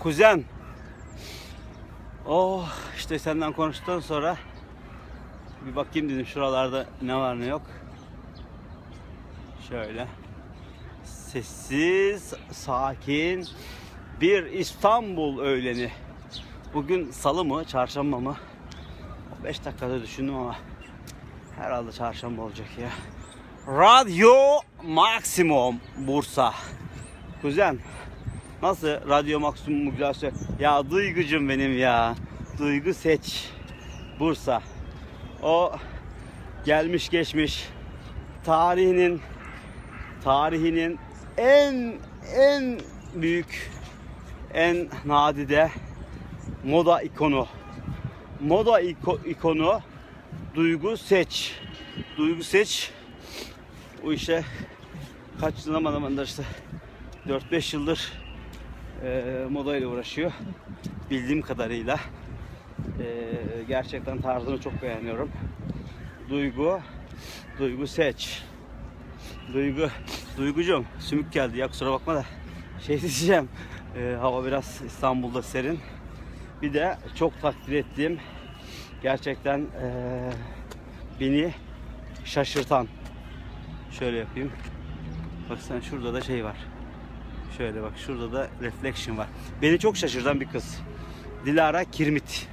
Kuzen. Oh işte senden konuştuktan sonra bir bakayım dedim şuralarda ne var ne yok. Şöyle. Sessiz, sakin bir İstanbul öğleni. Bugün salı mı, çarşamba mı? 5 dakikada düşündüm ama herhalde çarşamba olacak ya. Radyo Maksimum Bursa. Kuzen nasıl Radyo Maksimum söyle. Ya Duygucum benim ya. Duygu seç. Bursa. O gelmiş geçmiş tarihinin tarihinin en en büyük en nadide moda ikonu. Moda iko- ikonu Duygu Seç. Duygu Seç bu işe kaç zaman zamandır işte 4-5 yıldır e, moda ile uğraşıyor. Bildiğim kadarıyla. E, gerçekten tarzını çok beğeniyorum. Duygu Duygu Seç. Duygu Duygucum sümük geldi ya kusura bakma da şey diyeceğim. e, hava biraz İstanbul'da serin. Bir de çok takdir ettiğim gerçekten e, beni şaşırtan şöyle yapayım. Bak sen şurada da şey var. Şöyle bak şurada da reflection var. Beni çok şaşırtan bir kız. Dilara Kirmit.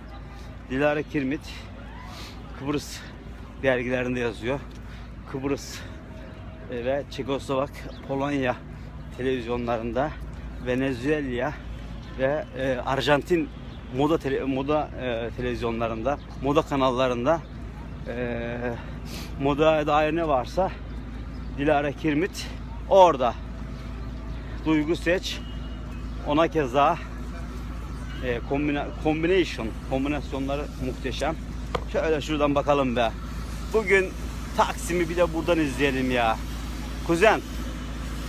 Dilara Kirmit Kıbrıs dergilerinde yazıyor. Kıbrıs e, ve Çekoslovak, Polonya televizyonlarında Venezuela ve e, Arjantin moda tele- moda e, televizyonlarında, moda kanallarında e, moda dair ne varsa Dilara Kirmit orada. Duygu Seç ona keza e, kombina- combination kombinasyonları muhteşem. Şöyle şuradan bakalım be. Bugün Taksim'i bir de buradan izleyelim ya. Kuzen.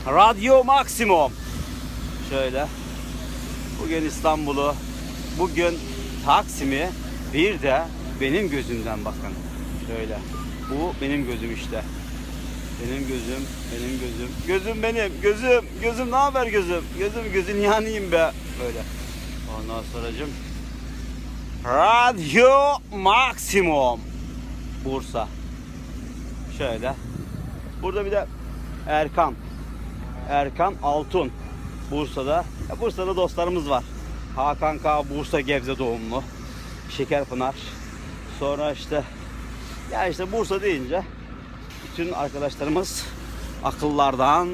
Radyo Maksimum. Şöyle. Bugün İstanbul'u, bugün Taksim'i bir de benim gözümden bakın. Şöyle. Bu benim gözüm işte. Benim gözüm, benim gözüm. Gözüm benim, gözüm, gözüm ne haber gözüm? Gözüm, gözün yanıyım be. Böyle. Ondan sonracım. Radyo Maksimum. Bursa. Şöyle. Burada bir de Erkan. Erkan Altun. Bursa'da. Bursa'da dostlarımız var. Hakan K. Bursa Gebze doğumlu. Şekerpınar. Sonra işte ya işte Bursa deyince bütün arkadaşlarımız akıllardan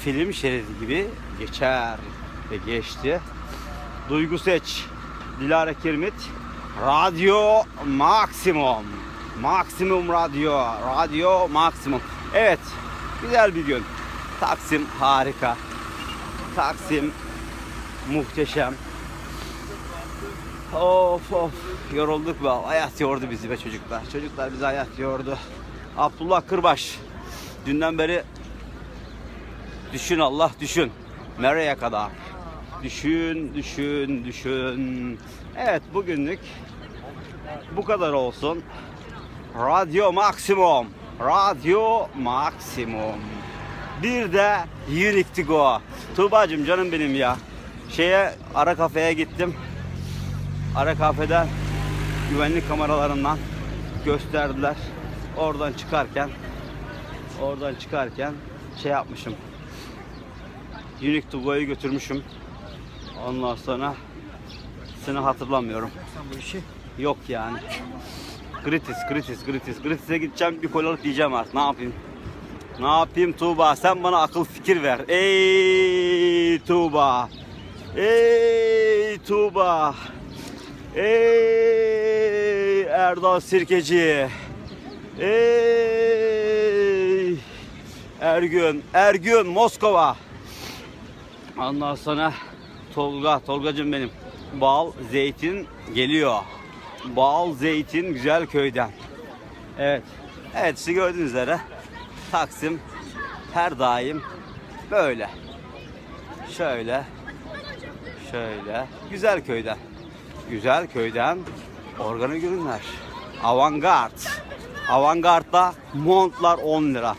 film şeridi gibi geçer ve geçti. Duygu Seç, Dilara Kirmit, Radyo Maksimum. Maksimum Radyo, Radyo Maksimum. Evet, güzel bir gün. Taksim harika. Taksim muhteşem. Of of yorulduk be. Hayat yordu bizi be çocuklar. Çocuklar bizi hayat yordu. Abdullah Kırbaş. Dünden beri düşün Allah düşün. Nereye kadar? Düşün, düşün, düşün. Evet bugünlük bu kadar olsun. Radyo Maksimum. Radyo Maksimum. Bir de Unique to Go. Tuğba'cığım canım benim ya. Şeye ara kafeye gittim. Ara kafeden güvenlik kameralarından gösterdiler. Oradan çıkarken oradan çıkarken şey yapmışım. Unique to Go'yu götürmüşüm. Ondan sonra seni hatırlamıyorum. bu işi. Yok yani. Kritis, kritis, kritis. Kritis'e gideceğim bir kol alıp yiyeceğim artık. Ne yapayım? Ne yapayım Tuğba? Sen bana akıl fikir ver. Ey Tuğba. Ey Tuğba. Ey Erdal Sirkeci. Ey Ergün. Ergün Moskova. Ondan sonra Tolga, Tolgacım benim. Bal, zeytin geliyor. Bal, zeytin güzel köyden. Evet. Evet işte gördüğünüz üzere Taksim her daim böyle. Şöyle. Şöyle. Güzel köyden. Güzel köyden organik ürünler. Avantgard. Avantgard'da montlar 10 lira.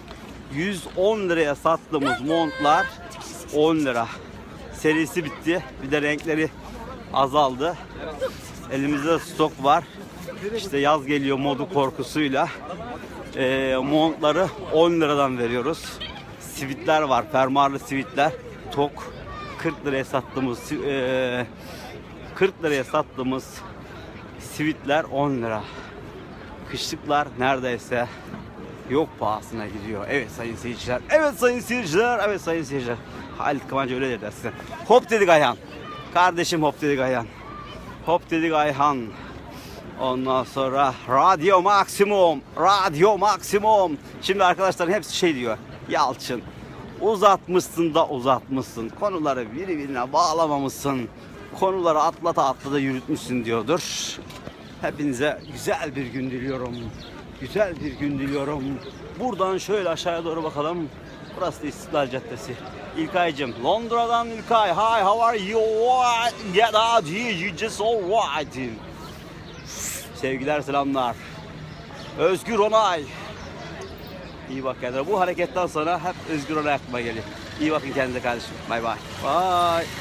110 liraya sattığımız montlar 10 lira. Serisi bitti. Bir de renkleri azaldı. Elimizde stok var. İşte yaz geliyor modu korkusuyla. Ee, montları 10 liradan veriyoruz. Sivitler var, fermuarlı sivitler. Tok 40 liraya sattığımız si- ee, 40 liraya sattığımız sivitler 10 lira. Kışlıklar neredeyse yok pahasına gidiyor. Evet sayın seyirciler. Evet sayın seyirciler. Evet sayın seyirciler. Halit Kıvancı öyle dedi size. Hop dedik Ayhan. Kardeşim hop dedik Ayhan. Hop dedik Ayhan. Ondan sonra radyo maksimum. Radyo maksimum. Şimdi arkadaşların hepsi şey diyor. Yalçın uzatmışsın da uzatmışsın. Konuları birbirine bağlamamışsın. Konuları atlata atlata yürütmüşsün diyordur. Hepinize güzel bir gün diliyorum. Güzel bir gün diliyorum. Buradan şöyle aşağıya doğru bakalım. Burası da İstiklal Caddesi. İlkay'cım. Londra'dan İlkay. Hi, how are you? Get out here. You just all right. Sevgiler, selamlar. Özgür Onay. İyi bak kendine. Bu hareketten sonra hep Özgür Onay aklıma geliyor. İyi bakın kendinize kardeşim. Bay bay. Bye.